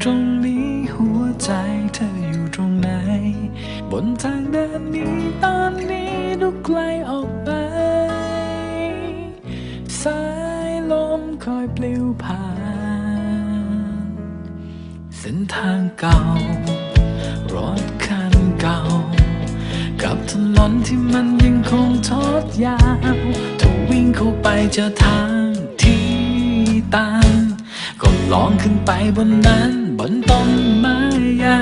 ตรงนี้หัวใจเธออยู่ตรงไหน บนทางเดินนี้ตอนนี้ดูไกลออกไป สายลมคอยปลิวผ่าน เส้นทางเก่า รถคันเก่า กับถนนที่มันยังคงทอดยาวถูาวิ่งเข้าไปเจอทางที่ตัน ลองขึ้นไปบนนั้นบนต้นไม้ใหญ่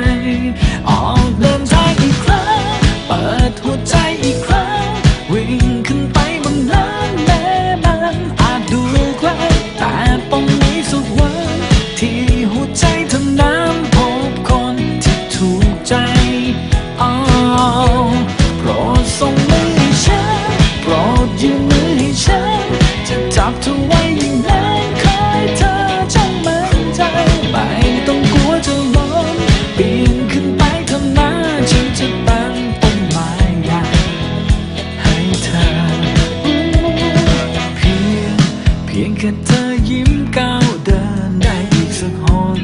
ค่เธอยิ้มก้าวเดินได้อีกสักหน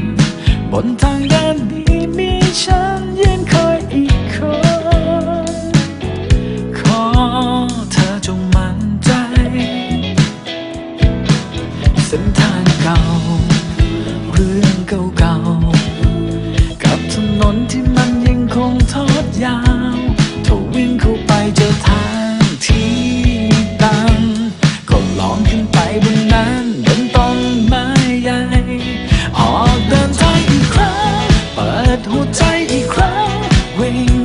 บนทางเดินนี้มีฉันยืนคอยอีกคน ขอเธอจงมั่นใจ เส้นทางเก่า เรื่องเก่าๆกับถนนที่ ใจอีกครั้ง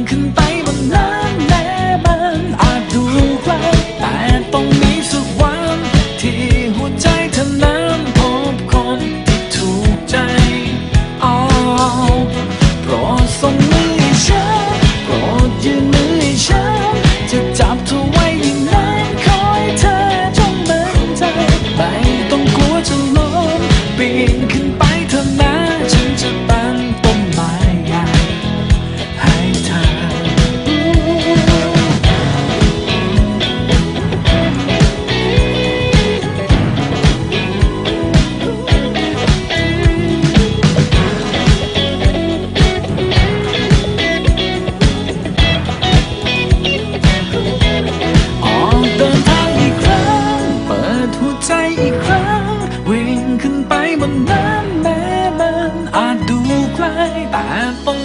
ต้อง